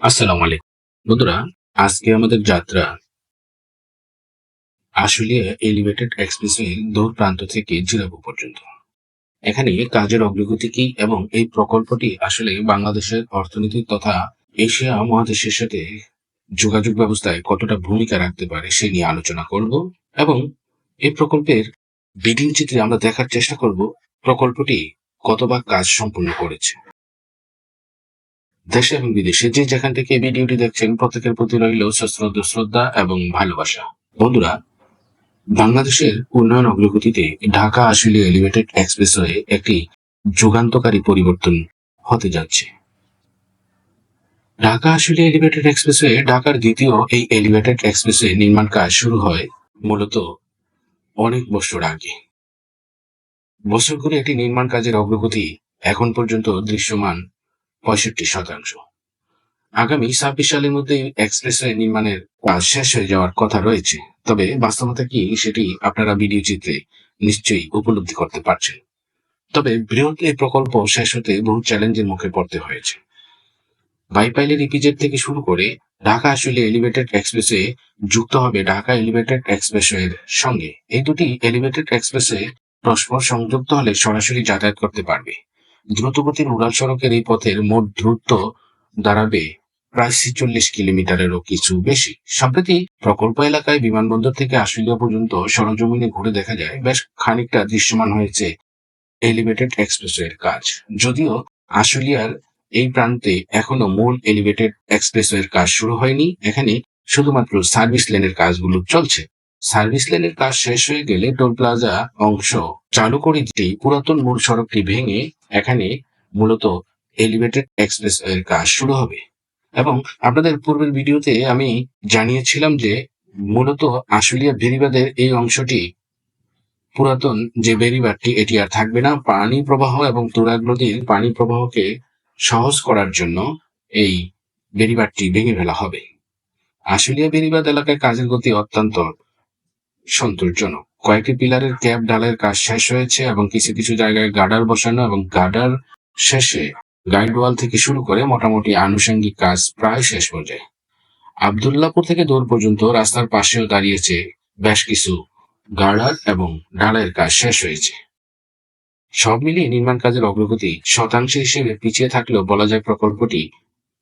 আসসালামু আলাইকুম বন্ধুরা, আজকে আমাদের যাত্রা আশুলিয়া এলিভেটেড এক্সপ্রেসওয়ে দূর প্রান্ত থেকে জিরাবু পর্যন্ত। এখানে কাজের অগ্রগতি কি এবং এই প্রকল্পটি আসলে বাংলাদেশের অর্থনীতি তথা এশিয়া মহাদেশের সাথে যোগাযোগ ব্যবস্থায় কতটা ভূমিকা রাখতে পারে সে নিয়ে আলোচনা করব এবং এই প্রকল্পের ভিডিও চিত্রে আমরা দেখার চেষ্টা করব প্রকল্পটি কতবার কাজ সম্পূর্ণ করেছে। দেশে এবং বিদেশে যে যেখান থেকে এই ভিডিওটি দেখছেন, প্রত্যেকের প্রতি রইল সশ্রদ্ধ শ্রদ্ধা এবং ভালোবাসা। বন্ধুরা, বাংলাদেশের উন্নয়ন অগ্রগতিতে ঢাকা আসলে এলিভেটেড এক্সপ্রেসওয়ে একটি যুগান্তকারী পরিবর্তন হতে যাচ্ছে। ঢাকা আসলে এলিভেটেড এক্সপ্রেসওয়ে ঢাকার দ্বিতীয় এই এলিভেটেড এক্সপ্রেসওয়ে নির্মাণ কাজ শুরু হয় মূলত অনেক বছর আগে। বছর করে একটি নির্মাণ কাজের অগ্রগতি এখন পর্যন্ত দৃশ্যমান পঁয়ষট্টি শতাংশ। আগামী ছাব্বিশ সালের মধ্যে এক্সপ্রেসওয়ে নির্মাণের কাজ শেষ হয়ে যাওয়ার কথা রয়েছে, তবে বাস্তবতা কি সেটি আপনারা ভিডিও চিত্রে নিশ্চয়ই উপলব্ধি করতে পারছেন। তবে বৃহৎ এই প্রকল্প শেষ হতে বহু চ্যালেঞ্জের মুখে পড়তে হয়েছে। বাইপাইলের ইপিজেড থেকে শুরু করে ঢাকা আসলে এলিভেটেড এক্সপ্রেসওয়ে যুক্ত হবে ঢাকা এলিভেটেড এক্সপ্রেসওয়ের সঙ্গে। এই দুটি এলিভেটেড এক্সপ্রেসওয়ে পরস্পর সংযুক্ত হলে সরাসরি যাতায়াত করতে পারবে। দ্রুতগতির উড়াল সড়কের এই পথের মোট দ্রুত দাঁড়াবে প্রায় ছেচল্লিশ কিলোমিটারেরও কিছু বেশি। সম্প্রতি প্রকল্প এলাকায় বিমানবন্দর থেকে আশুলিয়া পর্যন্ত সরজমিনে ঘুরে দেখা যায়, বেশ খানিকটা দৃশ্যমান হয়েছে এলিভেটেড এক্সপ্রেসওয়ের কাজ। যদিও আশুলিয়ার এই প্রান্তে এখনও মূল এলিভেটেড এক্সপ্রেসওয়ের কাজ শুরু হয়নি, এখানে শুধুমাত্র সার্ভিস লেনের কাজগুলো চলছে। সার্ভিস লেনের কাজ শেষ হয়ে গেলে টোল প্লাজা অংশ চালু করে দিতেই পুরাতন মূল সড়কটি ভেঙে এখানে মূলত এলিভেটেড এক্সপ্রেস এর কাজ শুরু হবে। এবং আপনাদের পূর্বের ভিডিওতে আমি জানিয়েছিলাম যে মূলত আশুলিয়া বেরিবাদের এই অংশটি পুরাতন যে বেরিবাদটি এটি আর থাকবে না। পানি প্রবাহ এবং তুরাগ নদীর পানি প্রবাহকে সহজ করার জন্য এই বেরিবাদটি ভেঙে ফেলা হবে। আশুলিয়া বেরিবাদ এলাকায় কাজের গতি অত্যন্ত সন্তোষজনক। কয়েকটি পিলারের ক্যাপ ডালের কাজ শেষ হয়েছে এবং কিছু কিছু জায়গায় গার্ডার বসানো এবং গার্ডার শেষে গাইড ওয়াল থেকে শুরু করে মোটামুটি আনুষঙ্গিক কাজ প্রায় শেষ পর্যায়ে। আবদুল্লাপুর থেকে দূর পর্যন্ত রাস্তার পাশেও দাঁড়িয়েছে বেশ কিছু গার্ডার এবং ঢালাইয়ের কাজ শেষ হয়েছে। সব মিলিয়ে নির্মাণ কাজের অগ্রগতি শতাংশ হিসেবে পিছিয়ে থাকলেও বলা যায় প্রকল্পটি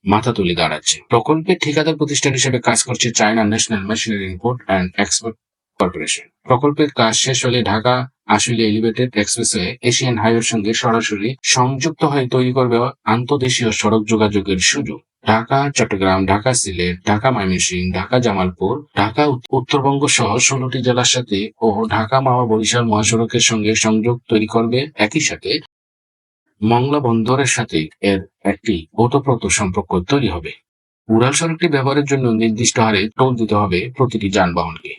মাথা তুলে দাঁড়াচ্ছে। প্রকল্পের ঠিকাদার প্রতিষ্ঠান হিসেবে কাজ করছে China national machinery import and export corporation. প্রকল্পের কাজ শেষ হলে Dhaka, Ashulia elevated expressway Asian হাইওয়ের সঙ্গে সরাসরি সংযুক্ত হয়ে তৈরি করবে আন্তদেশীয় সড়ক যোগাযোগের সুযোগ। ঢাকা, চট্টগ্রাম, ঢাকা সিলেট, ঢাকা ময়মনসিংহ, ঢাকা জামালপুর, ঢাকা উত্তরবঙ্গ সহ ষোলোটি জেলার সাথে ও ঢাকা, মাওয়া, বরিশাল মহাসড়কের সঙ্গে সংযোগ তৈরি করবে একই সাথে। মংলা বন্দরের সাথে এর একটি ওতপ্রোত সম্পর্ক তৈরি হবে। উড়াল সড়কটি ব্যবহারের জন্য নির্দিষ্ট হারে টোল দিতে হবে প্রতিটি যানবাহনকে।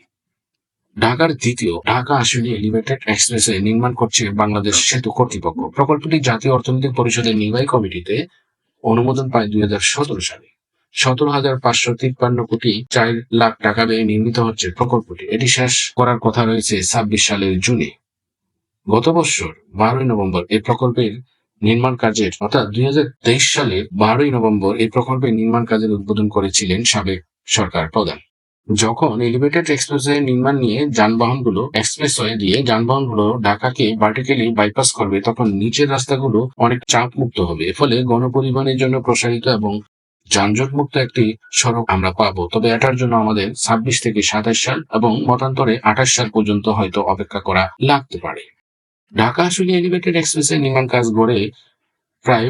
ঢাকার দ্বিতীয় ঢাকা আশুলিয়া এলিভেটেড এক্সপ্রেসওয়ে নির্মাণ করছে বাংলাদেশ সেতু কর্তৃপক্ষ। প্রকল্পটি জাতীয় অর্থনৈতিক পরিষদের নির্বাহী কমিটিতে অনুমোদন পায় দুই হাজার সতেরো সালে। সতেরো হাজার পাঁচশো তিপ্পান্ন কোটি চার লাখ টাকা ব্যয়ে নির্মিত হচ্ছে প্রকল্পটি। এটি শেষ করার কথা রয়েছে ছাব্বিশ সালের জুনে। গত বছর বারোই নভেম্বর এই প্রকল্পের নির্মাণ কাজের অর্থাৎ দুই হাজার তেইশ সালের বারোই নভেম্বর এই প্রকল্পের নির্মাণ কাজের উদ্বোধন করেছিলেন সাবেক সরকার প্রধান। যখন এলিভেটেড এক্সপ্রেসওয়ে নির্মাণ নিয়ে যানবাহনগুলো এক্সপ্রেসওয়ে দিয়ে যানবাহনগুলো ঢাকাকে ভার্টিক্যালি বাইপাস করবে, তখন নিচের রাস্তাগুলো অনেক চাপ মুক্ত হবে ফলে গণপরিবহনের জন্য প্রসারিত এবং যানজট মুক্ত একটি সড়ক আমরা পাবো। তবে এটার জন্য আমাদের ছাব্বিশ থেকে সাতাশ সাল এবং মতান্তরে আঠাশ সাল পর্যন্ত হয়তো অপেক্ষা করা লাগতে পারে। ঢাকা আসলে এলিভেটেড এক্সপ্রেসের নির্মাণ কাজ গড়ে প্রায়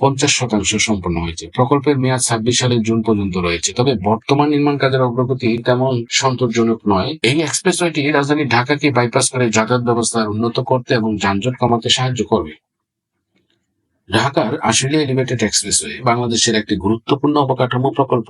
পঞ্চাশ শতাংশ সম্পন্ন হয়েছে। প্রকল্পের মেয়াদ ছাব্বিশ সালের জুন পর্যন্ত রয়েছে। তবে বর্তমান নির্মাণ কাজের অগ্রগতি তেমন সন্তোষজনক নয়। এই এক্সপ্রেসওয়েটি রাজধানী ঢাকাকে বাইপাস করে যাতায়াত ব্যবস্থা উন্নত করতে এবং যানজট কমাতে সাহায্য করবে। ঢাকার আশুলিয়া এলিভেটেড এক্সপ্রেসওয়ে বাংলাদেশের একটি গুরুত্বপূর্ণ অবকাঠামো প্রকল্প,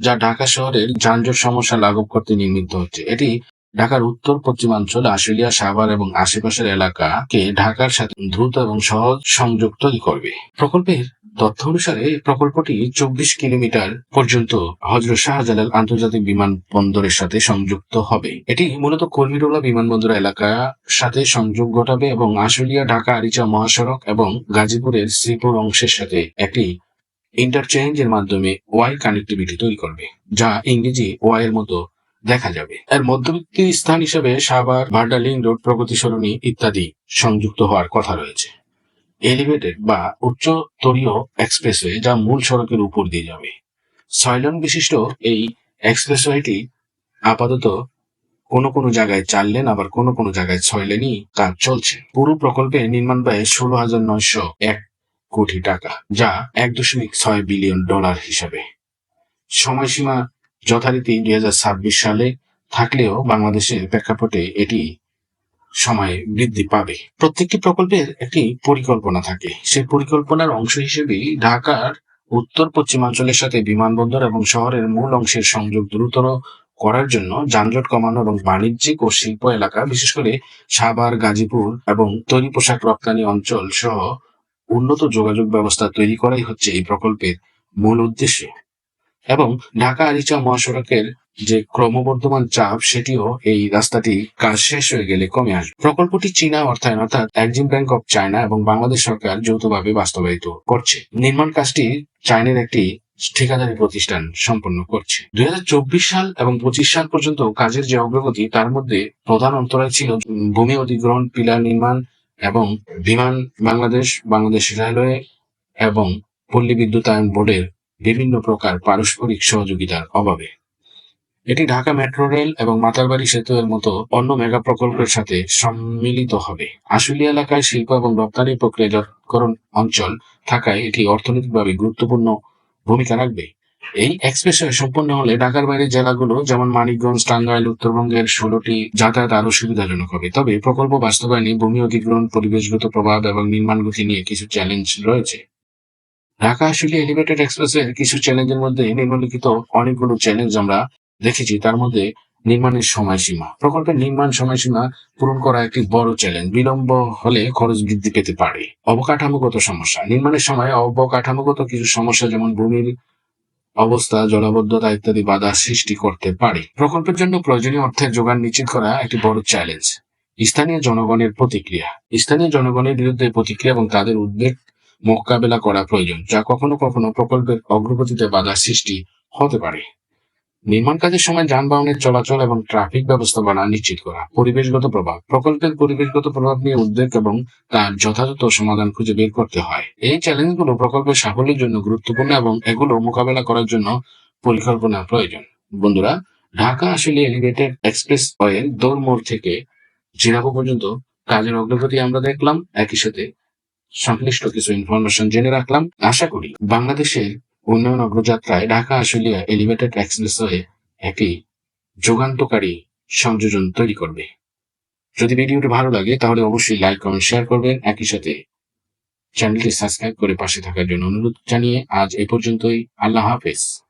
যা ঢাকা শহরের যানজট সমস্যা লাঘব করতে নির্মিত হচ্ছে। এটি ঢাকার উত্তর পশ্চিমাঞ্চল, আশুলিয়া, সাভার এবং আশেপাশের এলাকাকে ঢাকার সাথে দ্রুত এবং সহজ সংযোগ তৈরি করবে। প্রকল্পের তথ্য অনুসারে প্রকল্পটি চব্বিশ কিলোমিটার পর্যন্ত হজরত শাহজালাল আন্তর্জাতিক বিমানবন্দরের সাথে সংযুক্ত হবে। এটি মূলত কর্মীটোলা বিমানবন্দর এলাকার সাথে সংযোগ ঘটাবে এবং আশুলিয়া, ঢাকা, আরিচা মহাসড়ক এবং গাজীপুরের শ্রীপুর অংশের সাথে একটি ইন্টারচেঞ্জের মাধ্যমে ওয়াই কানেক্টিভিটি তৈরি করবে, যা ইংরেজি ওয়াই এর মতো দেখা যাবে। এর মধ্যবর্তী স্থান হিসেবে সাভার ভার্ডালিং রোড প্রগতি সরণি ইত্যাদি সংযুক্ত হওয়ার কথা রয়েছে। এলিভেটেড বা উচ্চতরীয় এক্সপ্রেসওয়ে যা মূল সড়কের উপর দিয়ে যাবে। ছয় লেন বিশিষ্ট এই এক্সপ্রেসওয়েটি আপাতত কোনো কোনো জায়গায় চার লেন আবার কোনো কোনো জায়গায় ছয় লেনই কাজ চলছে। পুরো প্রকল্পে নির্মাণ ব্যয় ষোলো হাজার নয়শো এক কোটি টাকা, যা এক দশমিক ছয় বিলিয়ন ডলার হিসাবে। সময়সীমা যথারীতি দুই হাজার ছাব্বিশ সালে থাকলেও বাংলাদেশের প্রেক্ষাপটে এটি সময় বৃদ্ধি পাবে। প্রত্যেকটি প্রকল্পের একটি পরিকল্পনা থাকে। সেই পরিকল্পনার অংশ হিসেবেই ঢাকার উত্তর পশ্চিমাঞ্চলের সাথে বিমানবন্দর এবং শহরের মূল অংশের সংযোগ দ্রুতর করার জন্য যানজট কমানো এবং বাণিজ্যিক ও শিল্প এলাকা, বিশেষ করে সাভার, গাজীপুর এবং তৈরি পোশাক রপ্তানি অঞ্চল সহ উন্নত যোগাযোগ ব্যবস্থা তৈরি করাই হচ্ছে এই প্রকল্পের মূল উদ্দেশ্য। এবং ঢাকা আরিচা মহাসড়কের যে ক্রমবর্ধমান চাপ, সেটিও এই রাস্তাটি কাজ শেষ হয়ে গেলে কমে আসবে। প্রকল্পটি চীনা অর্থায়ন, অর্থাৎ এক্সিম ব্যাংক অফ চায়না এবং বাংলাদেশ সরকার যৌথভাবে বাস্তবায়িত করছে। নির্মাণ কাজটি চায়নার একটি ঠিকাদারি প্রতিষ্ঠান সম্পন্ন করছে। দুই চব্বিশ সাল এবং পঁচিশ সাল পর্যন্ত কাজের যে অগ্রগতি, তার মধ্যে প্রধান অন্তরায় ছিল ভূমি অধিগ্রহণ, পিলার নির্মাণ এবং বিমান বাংলাদেশ বাংলাদেশ রেলওয়ে এবং পল্লী বিদ্যুতায়ন বোর্ডের বিভিন্ন প্রকার পারস্পরিক সহযোগিতার অভাবে। এটি ঢাকা মেট্রো রেল এবং মাতারবাড়ি সেতু এর মতো অন্য মেগা প্রকল্পের সাথে সম্মিলিত হবে। আশুলিয়া এলাকায় শিল্প এবং রপ্তানি প্রক্রিয়াজাতকরণ অঞ্চল থাকায় এটি অর্থনৈতিকভাবে গুরুত্বপূর্ণ ভূমিকা রাখবে। এই এক্সপ্রেসওয়ে সম্পন্ন হলে ঢাকার বাইরের জেলাগুলো যেমন মানিকগঞ্জ, টাঙ্গাইল, উত্তরবঙ্গের ষোলোটি যাতায়াত আরও সুবিধাজনক হবে। তবে প্রকল্প বাস্তবায়নে ভূমি অধিগ্রহণ, পরিবেশগত প্রভাব এবং নির্মাণ গতি নিয়ে কিছু চ্যালেঞ্জ রয়েছে। ঢাকা আশুলিয়া এলিভেটেড এক্সপ্রেসের কিছু চ্যালেঞ্জের মধ্যে নিম্নলিখিত অনেকগুলো চ্যালেঞ্জ আমরা দেখেছি। তার মধ্যে নির্মাণের সময়সীমা, প্রকল্পের নির্মাণ সময়সীমা পূরণ করা একটি বড় চ্যালেঞ্জ বিলম্ব হলে খরচ বৃদ্ধি পেতে পারে। অবকাঠামোগত সমস্যা, নির্মাণের সময় অবকাঠামোগত কিছু সমস্যা যেমন ভূমির অবস্থা, জলাবদ্ধতা ইত্যাদি বাধা সৃষ্টি করতে পারে। প্রকল্পের জন্য প্রয়োজনীয় অর্থের যোগান নিশ্চিত করা একটি বড় চ্যালেঞ্জ স্থানীয় জনগণের প্রতিক্রিয়া, স্থানীয় জনগণের বিরুদ্ধে প্রতিক্রিয়া এবং তাদের উদ্বেগ মোকাবেলা করা প্রয়োজন, যা কখনো কখনো প্রকল্পের অগ্রগতিতে বাধা সৃষ্টি হতে পারে। নির্মাণ কাজের সময় যানবাহনের চলাচল এবং ট্রাফিক ব্যবস্থাপনা নিশ্চিত করা, পরিবেশগত প্রভাব, প্রকল্পের পরিবেশগত প্রভাব নিয়ে উদ্বেগ এবং তার যথাযথ সমাধান খুঁজে বের করতে হয়। এই চ্যালেঞ্জগুলো প্রকল্পের সাফল্যের জন্য গুরুত্বপূর্ণ এবং এগুলো মোকাবেলা করার জন্য পরিকল্পনা প্রয়োজন। বন্ধুরা, ঢাকা আসলে এলিভেটেড এক্সপ্রেস ওয়ের দৌড়মোড় থেকে জিরাবো পর্যন্ত কাজের অগ্রগতি আমরা দেখলাম। একই সাথে সংশ্লিষ্ট কিছু ইনফরমেশন জেনে রাখলাম। আশা করি বাংলাদেশের উন্নয়ন অগ্রযাত্রায় ঢাকা, আশুলিয়া এলিভেটেড এক্সপ্রেসওয়ে একটি যুগান্তকারী সংযোজন তৈরি করবে। যদি ভিডিওটি ভালো লাগে, তাহলে অবশ্যই লাইক কমেন্ট শেয়ার করবেন। একই সাথে চ্যানেলটি সাবস্ক্রাইব করে পাশে থাকার জন্য অনুরোধ জানিয়ে আজ এ পর্যন্তই। আল্লাহ হাফেজ।